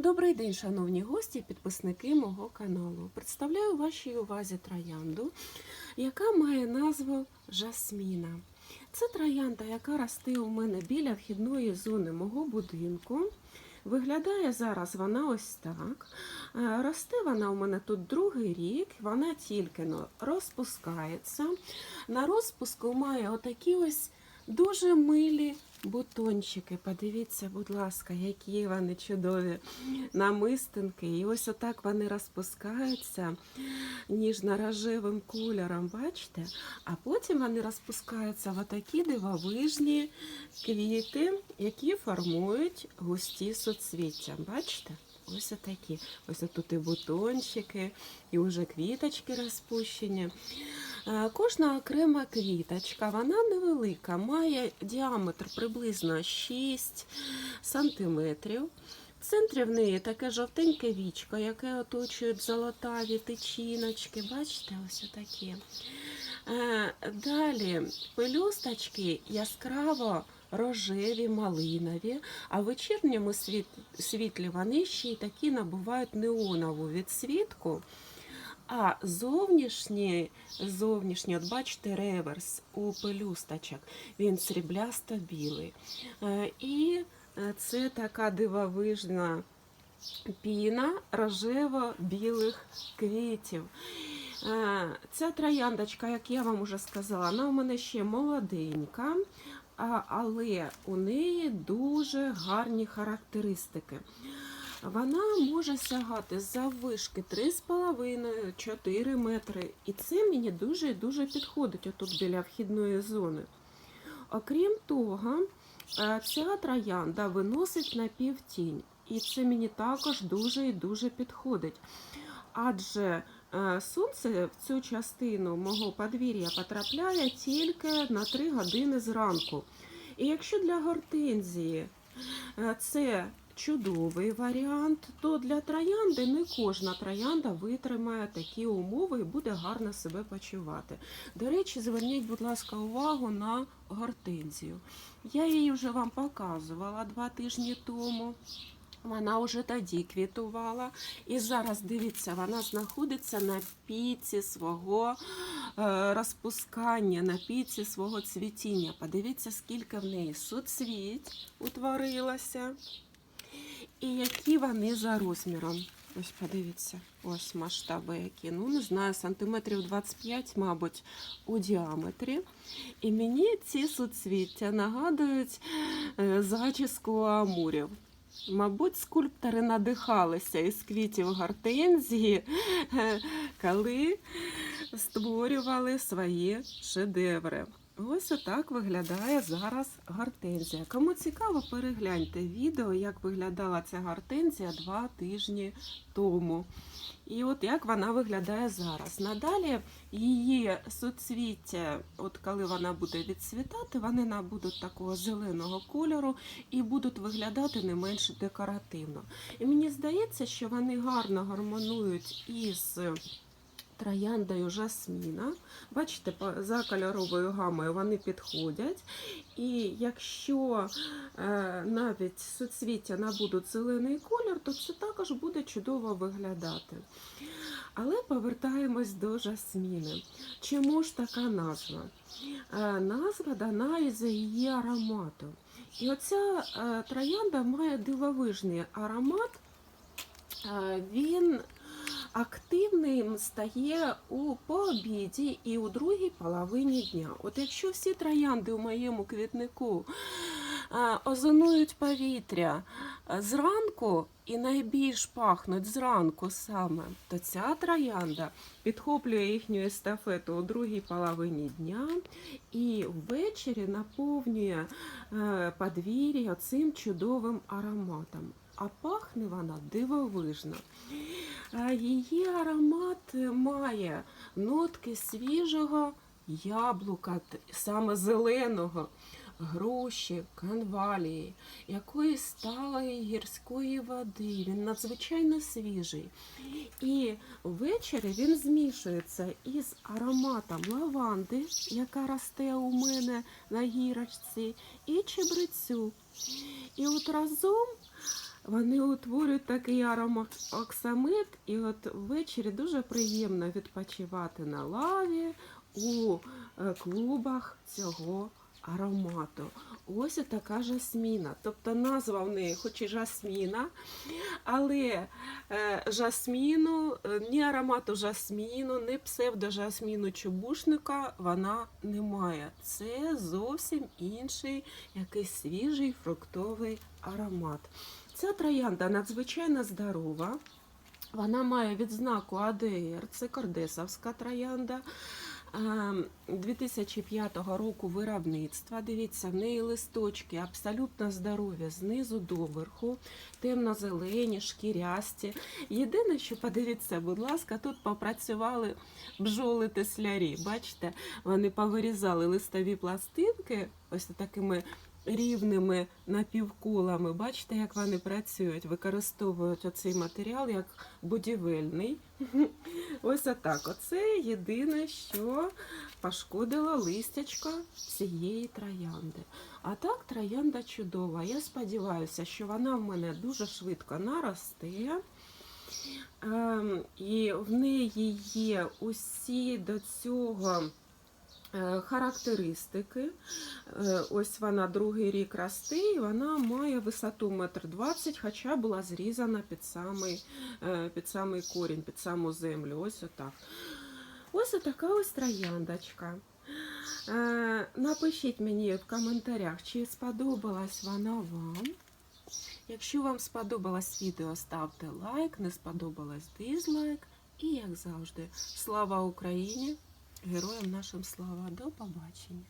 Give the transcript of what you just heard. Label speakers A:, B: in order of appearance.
A: Добрий день, шановні гості, підписники мого каналу. Представляю вашій увазі троянду, яка має назву Жасміна. Це троянда, яка росте у мене біля вхідної зони мого будинку. Виглядає зараз вона ось так. Е, Росте вона у мене тут другий рік, вона тільки розпускається. На розпуску має отакі ось дуже милі бутончики. Подивіться, будь ласка, які вони чудові намистинки. І ось отак вони розпускаються ніжно-рожевим кольором, бачите? А потім вони розпускаються в отакі дивовижні квіти, які формують густі соцвіття. Бачите? Ось отакі. Ось тут і бутончики, і вже квіточки розпущені. Е, Кожна окрема квіточка, вона невелика, має діаметр приблизно 6 сантиметрів. В центрі в неї таке жовтеньке вічко, яке оточують золотаві тичіночки. Бачите, ось отакі. Е, Далі пелюсточки яскраво рожеві, малинові, а в вечірньому світлі вони ще й такі набувають неонову відсвітку. А зовнішній, зовнішній, от бачите, реверс у пелюсточок, він сріблясто білий. Е, І е, це така дивовижна піна рожево-білих квітів. Е, Ця трояндочка, як я вам уже сказала, вона у мене ще молоденька, але у неї дуже гарні характеристики. Вона може сягати заввишки 3,5-4 метри. І це мені дуже дуже підходить отут біля вхідної зони. Окрім того, е, ця троянда виносить на півтінь. І це мені також дуже і дуже підходить. Адже е, сонце в цю частину мого подвір'я потрапляє тільки на 3 години зранку. І якщо для гортензії е, це чудовий варіант, то для троянди не кожна троянда витримає такі умови і буде гарно себе почувати. До речі, зверніть, будь ласка, увагу на гортензію. Я її вже вам показувала два тижні тому. Вона вже тоді квітувала. І зараз, дивіться, вона знаходиться на піці свого е, розпускання, на піці свого цвітіння. Подивіться, скільки в неї суцвіть утворилося. І які вони за розміром. Ось подивіться, ось масштаби які. Ну, не знаю, сантиметрів 25, мабуть, у діаметрі. І мені ці суцвіття нагадують е, зачіску амурів. Мабуть, скульптори надихалися із квітів гортензії, е, коли створювали свої шедеври. Ось отак виглядає зараз гортензія. Кому цікаво, перегляньте відео, як виглядала ця гортензія два тижні тому. І от як вона виглядає зараз. Надалі її суцвіття, от коли вона буде відцвітати, вони набудуть такого зеленого кольору і будуть виглядати не менш декоративно. І мені здається, що вони гарно гармонують із трояндою жасміна. Бачите, за кольоровою гамою вони підходять. І якщо е, навіть суцвіття набудуть зелений колір, то це також буде чудово виглядати. Але повертаємось до жасміни. Чому ж така назва? Е, назва дана із її аромату. І оця е, троянда має дивовижний аромат. Він активним стає у пообіді і у другій половині дня. От якщо всі троянди у моєму квітнику озонують повітря зранку і найбільш пахнуть зранку саме, то ця троянда підхоплює їхню естафету у другій половині дня і ввечері наповнює е, подвір'я цим чудовим ароматом. А пахне вона дивовижно. Її аромат має нотки свіжого яблука, саме зеленого, груші, канвалії, якоїсь сталої гірської води. Він надзвичайно свіжий. І ввечері він змішується із ароматом лаванди, яка росте у мене на гірочці, і чебрецю. І от разом вони утворюють такий аромат оксамит, і от ввечері дуже приємно відпочивати на лаві у е, клубах цього аромату. Ось така жасміна. Тобто назва в неї хоч і жасміна, але е, жасміну, е, ні аромату жасміну, ні псевдожасміну чубушника вона не має. Це зовсім інший якийсь свіжий фруктовий аромат. Ця троянда надзвичайно здорова. Вона має відзнаку АДР, це кордесовська троянда. Ем, 2005 року виробництва. Дивіться, в неї листочки абсолютно здорові, знизу до верху, темно-зелені, шкірясті. Єдине, що подивіться, будь ласка, тут попрацювали бджоли теслярі. Бачите, вони повирізали листові пластинки ось такими рівними напівколами. Бачите, як вони працюють, використовують оцей матеріал як будівельний. Ось отак. Оце єдине, що пошкодило листячко цієї троянди. А так, троянда чудова. Я сподіваюся, що вона в мене дуже швидко наросте. Ем, і в неї є усі до цього характеристики. Е, Ось вона другий рік росте, і вона має висоту метр двадцять, хоча була зрізана під самий, е, під самий корінь, під саму землю. Ось отак. Ось така ось трояндочка. Е, Напишіть мені в коментарях, чи сподобалась вона вам. Якщо вам сподобалось відео, ставте лайк, не сподобалось дизлайк. І, як завжди, слава Україні! Героям нашим слава! До побачення!